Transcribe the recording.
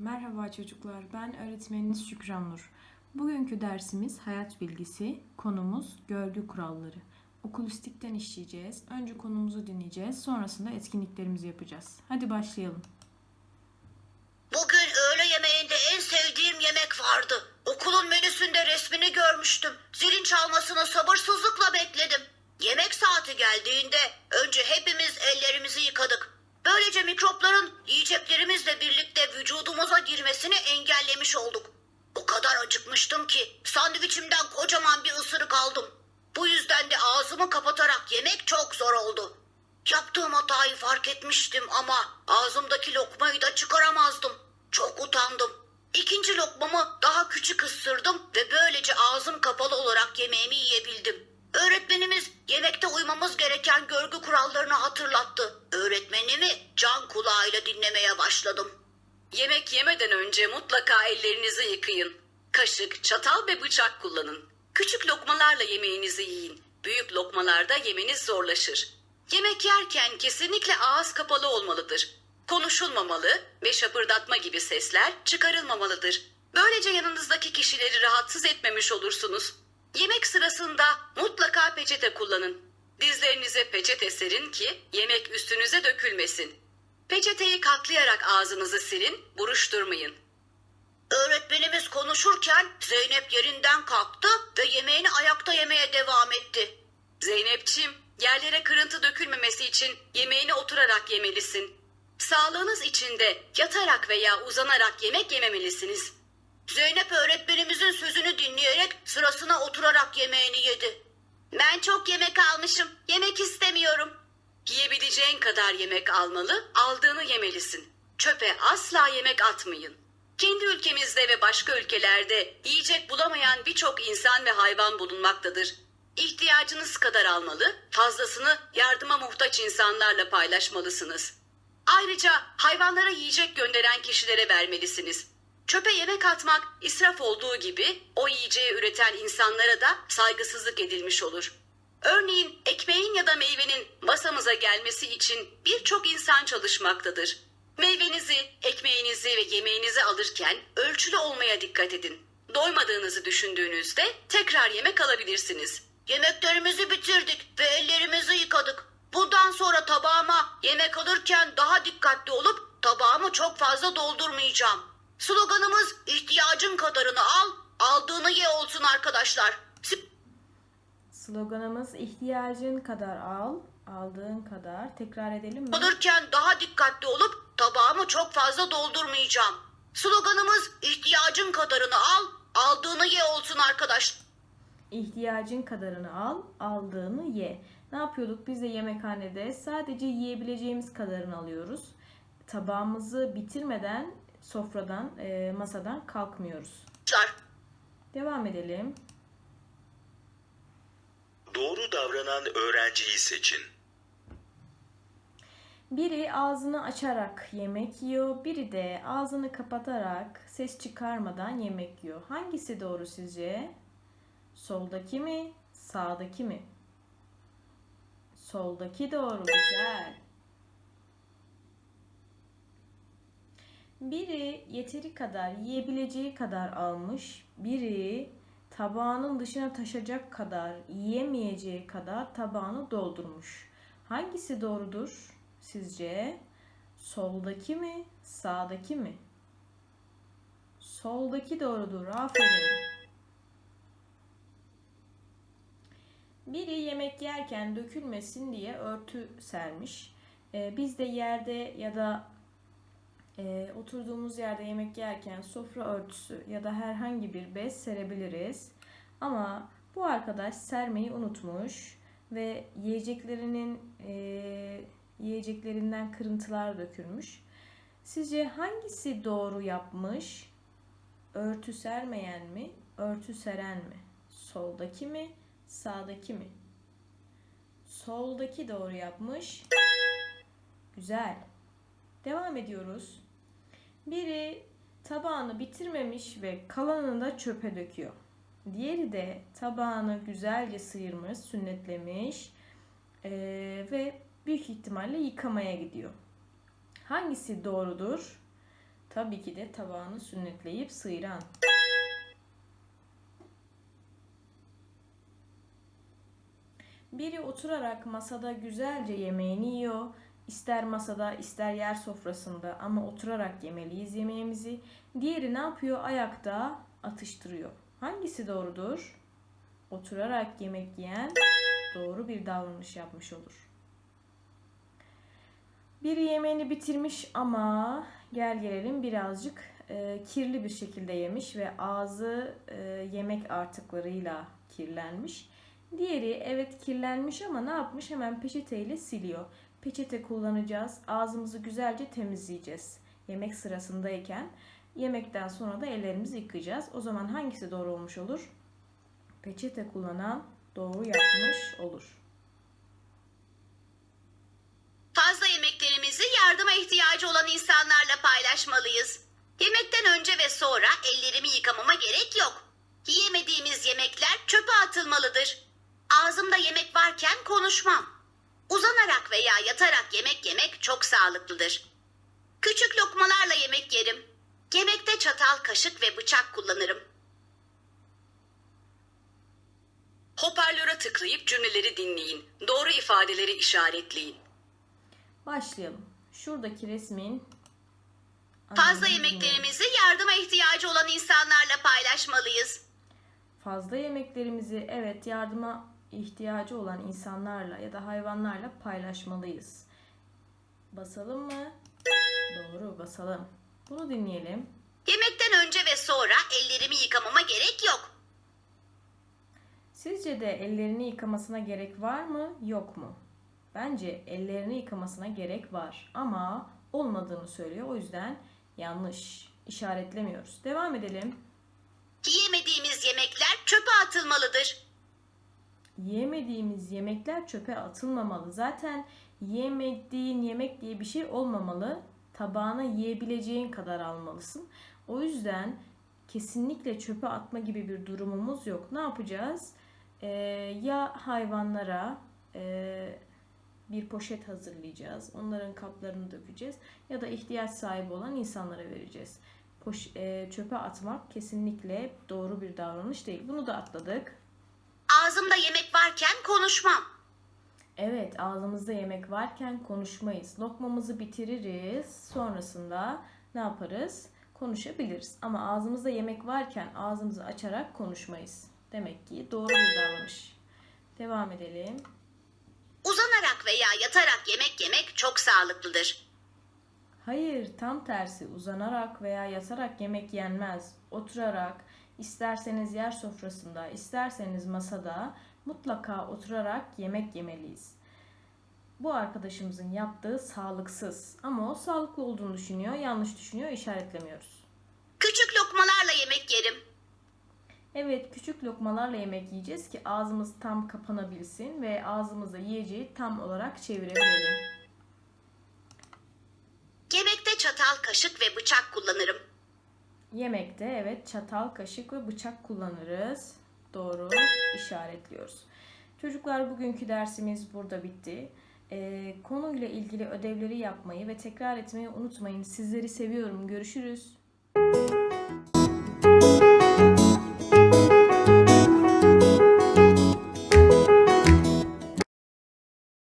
Merhaba çocuklar, ben öğretmeniniz Şükran Nur. Bugünkü dersimiz hayat bilgisi, konumuz görgü kuralları. Okulistikten işleyeceğiz. Önce konumuzu dinleyeceğiz, sonrasında etkinliklerimizi yapacağız. Hadi başlayalım. Bugün öğle yemeğinde en sevdiğim yemek vardı. Okulun menüsünde resmini görmüştüm. Zilin çalmasını sabırsızlıkla bekledim. Yemek saati geldiğinde önce hepimiz ellerimizi yıkadık. Böylece mikropların yiyeceklerimizle birlikte vücudumuza girmesini engellemiş olduk. O kadar acıkmıştım ki sandviçimden kocaman bir ısırık aldım. Bu yüzden de ağzımı kapatarak yemek çok zor oldu. Yaptığım hatayı fark etmiştim ama ağzımdaki lokmayı da çıkaramazdım. Çok utandım. İkinci lokmamı daha küçük ısırdım ve böylece ağzım kapalı olarak yemeğimi yiyebildim. Öğretmenimiz yemekte uymamız gereken görgü kurallarını hatırlattı. Öğretmenimi can kulağıyla dinlemeye başladım. Yemek yemeden önce mutlaka ellerinizi yıkayın. Kaşık, çatal ve bıçak kullanın. Küçük lokmalarla yemeğinizi yiyin. Büyük lokmalarda yemeniz zorlaşır. Yemek yerken kesinlikle ağız kapalı olmalıdır. Konuşulmamalı ve şapırdatma gibi sesler çıkarılmamalıdır. Böylece yanınızdaki kişileri rahatsız etmemiş olursunuz. Yemek sırasında mutlaka peçete kullanın. Dizlerinize peçete serin ki yemek üstünüze dökülmesin. Peçeteyi katlayarak ağzınızı silin, buruşturmayın. Öğretmenimiz konuşurken Zeynep yerinden kalktı ve yemeğini ayakta yemeye devam etti. Zeynepçim, yerlere kırıntı dökülmemesi için yemeğini oturarak yemelisin. Sağlığınız için de yatarak veya uzanarak yemek yememelisiniz. Zeynep öğretmenimizin sözünü dinleyerek sırasına oturarak yemeğini yedi. Ben çok yemek almışım. Yemek istemiyorum. Yiyebileceğin kadar yemek almalı, aldığını yemelisin. Çöpe asla yemek atmayın. Kendi ülkemizde ve başka ülkelerde yiyecek bulamayan birçok insan ve hayvan bulunmaktadır. İhtiyacınız kadar almalı, fazlasını yardıma muhtaç insanlarla paylaşmalısınız. Ayrıca hayvanlara yiyecek gönderen kişilere vermelisiniz. Çöpe yemek atmak israf olduğu gibi o yiyeceği üreten insanlara da saygısızlık edilmiş olur. Örneğin ekmeğin ya da meyvenin masamıza gelmesi için birçok insan çalışmaktadır. Meyvenizi, ekmeğinizi ve yemeğinizi alırken ölçülü olmaya dikkat edin. Doymadığınızı düşündüğünüzde tekrar yemek alabilirsiniz. Yemeklerimizi bitirdik ve ellerimizi yıkadık. Bundan sonra tabağıma yemek alırken daha dikkatli olup tabağımı çok fazla doldurmayacağım. Sloganımız ihtiyacın kadarını al, aldığını ye olsun arkadaşlar. Sloganımız ihtiyacın kadar al, aldığın kadar. Tekrar edelim mi? alırken daha dikkatli olup tabağımı çok fazla doldurmayacağım. Sloganımız ihtiyacın kadarını al, aldığını ye olsun arkadaşlar. İhtiyacın kadarını al, aldığını ye. Ne yapıyorduk? Biz de yemekhanede sadece yiyebileceğimiz kadarını alıyoruz. Tabağımızı bitirmeden sofradan, e, masadan kalkmıyoruz. Devam edelim. Doğru davranan öğrenciyi seçin. Biri ağzını açarak yemek yiyor, biri de ağzını kapatarak ses çıkarmadan yemek yiyor. Hangisi doğru sizce? Soldaki mi, sağdaki mi? Soldaki doğru, güzel. Biri yeteri kadar, yiyebileceği kadar almış, biri tabağının dışına taşacak kadar, yiyemeyeceği kadar tabağını doldurmuş. Hangisi doğrudur sizce? Soldaki mi, sağdaki mi? Soldaki doğrudur. Aferin. Biri yemek yerken dökülmesin diye örtü sermiş. Ee, biz de yerde ya da e, oturduğumuz yerde yemek yerken sofra örtüsü ya da herhangi bir bez serebiliriz. Ama bu arkadaş sermeyi unutmuş ve yiyeceklerinin e, yiyeceklerinden kırıntılar dökülmüş. Sizce hangisi doğru yapmış? Örtü sermeyen mi, örtü seren mi? Soldaki mi, sağdaki mi? Soldaki doğru yapmış. Güzel. Devam ediyoruz. Biri tabağını bitirmemiş ve kalanını da çöpe döküyor. Diğeri de tabağını güzelce sıyırmış, sünnetlemiş eee, ve büyük ihtimalle yıkamaya gidiyor. Hangisi doğrudur? Tabii ki de tabağını sünnetleyip sıyıran. Biri oturarak masada güzelce yemeğini yiyor. İster masada ister yer sofrasında ama oturarak yemeliyiz yemeğimizi. Diğeri ne yapıyor? Ayakta atıştırıyor. Hangisi doğrudur? Oturarak yemek yiyen doğru bir davranış yapmış olur. Biri yemeğini bitirmiş ama gel gelelim birazcık e, kirli bir şekilde yemiş ve ağzı e, yemek artıklarıyla kirlenmiş. Diğeri evet kirlenmiş ama ne yapmış? Hemen peçeteyle siliyor. Peçete kullanacağız. Ağzımızı güzelce temizleyeceğiz. Yemek sırasındayken. Yemekten sonra da ellerimizi yıkayacağız. O zaman hangisi doğru olmuş olur? Peçete kullanan doğru yapmış olur. Fazla yemeklerimizi yardıma ihtiyacı olan insanlarla paylaşmalıyız. Yemekten önce ve sonra ellerimi yıkamama gerek yok. Yiyemediğimiz yemekler çöpe atılmalıdır. Ağzımda yemek varken konuşmam. Uzanarak veya yatarak yemek yemek çok sağlıklıdır. Küçük lokmalarla yemek yerim. Yemekte çatal, kaşık ve bıçak kullanırım. Hoparlöre tıklayıp cümleleri dinleyin. Doğru ifadeleri işaretleyin. Başlayalım. Şuradaki resmin Fazla yemeklerimizi yardıma ihtiyacı olan insanlarla paylaşmalıyız. Fazla yemeklerimizi evet yardıma ihtiyacı olan insanlarla ya da hayvanlarla paylaşmalıyız. Basalım mı? Doğru basalım. Bunu dinleyelim. Yemekten önce ve sonra ellerimi yıkamama gerek yok. Sizce de ellerini yıkamasına gerek var mı yok mu? Bence ellerini yıkamasına gerek var ama olmadığını söylüyor. O yüzden yanlış. İşaretlemiyoruz. Devam edelim. Yiyemediğimiz yemekler çöpe atılmalıdır. Yiyemediğimiz yemekler çöpe atılmamalı. Zaten yiyemediğin yemek diye bir şey olmamalı. Tabağına yiyebileceğin kadar almalısın. O yüzden kesinlikle çöpe atma gibi bir durumumuz yok. Ne yapacağız? Ee, ya hayvanlara e, bir poşet hazırlayacağız. Onların kaplarını dökeceğiz. Ya da ihtiyaç sahibi olan insanlara vereceğiz. Poş, e, çöpe atmak kesinlikle doğru bir davranış değil. Bunu da atladık. Ağzımda yemek varken konuşmam. Evet, ağzımızda yemek varken konuşmayız. Lokmamızı bitiririz. Sonrasında ne yaparız? Konuşabiliriz. Ama ağzımızda yemek varken ağzımızı açarak konuşmayız. Demek ki doğru bir davranış. Devam edelim. Uzanarak veya yatarak yemek yemek çok sağlıklıdır. Hayır, tam tersi. Uzanarak veya yatarak yemek yenmez. Oturarak, isterseniz yer sofrasında, isterseniz masada mutlaka oturarak yemek yemeliyiz. Bu arkadaşımızın yaptığı sağlıksız ama o sağlıklı olduğunu düşünüyor, yanlış düşünüyor, işaretlemiyoruz. Küçük lokmalarla yemek yerim. Evet, küçük lokmalarla yemek yiyeceğiz ki ağzımız tam kapanabilsin ve ağzımızda yiyeceği tam olarak çevirebilelim. Yemekte çatal, kaşık ve bıçak kullanırım. Yemekte evet çatal, kaşık ve bıçak kullanırız. Doğru işaretliyoruz. Çocuklar bugünkü dersimiz burada bitti. Ee, konuyla ilgili ödevleri yapmayı ve tekrar etmeyi unutmayın. Sizleri seviyorum. Görüşürüz.